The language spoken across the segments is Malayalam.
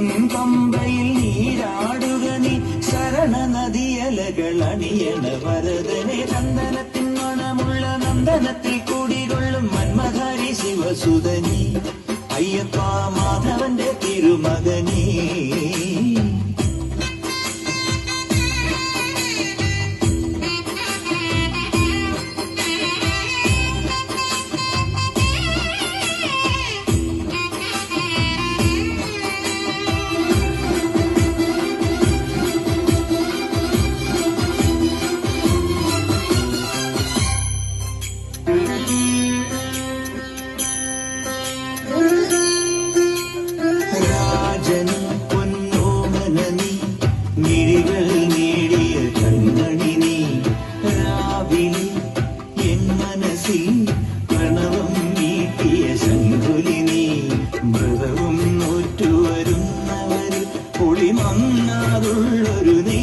നിൻപമ്പയിൽ നീരാടുക നീ. ശരണ നദിയലകൾ അണിയണ വരദനെ. ചന്ദനത്തിൻ മണമുള്ള നന്ദനത്തിൽ കൂടികൊള്ളും മന്മധാരി ശിവസുതനി അയ്യപ്പ ശങ്കുലിനി എൻ മനസ്സിൽ പ്രണവം നീട്ടിയ ശങ്കുലിനി മൃതവും നോറ്റുവരുന്നവരിൽ പുളിമങ്ങാതുള്ളൊരു നീ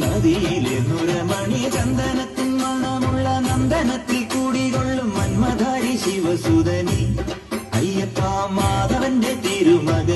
നദിയിലെ നുരമണി ചന്ദനത്തിൻ മണമുള്ള നന്ദനത്തിൽ കൂടികൊള്ളും മന്മധാരി ശിവസുതനി. അയ്യപ്പ മാധവന്റെ തിരുമകൻ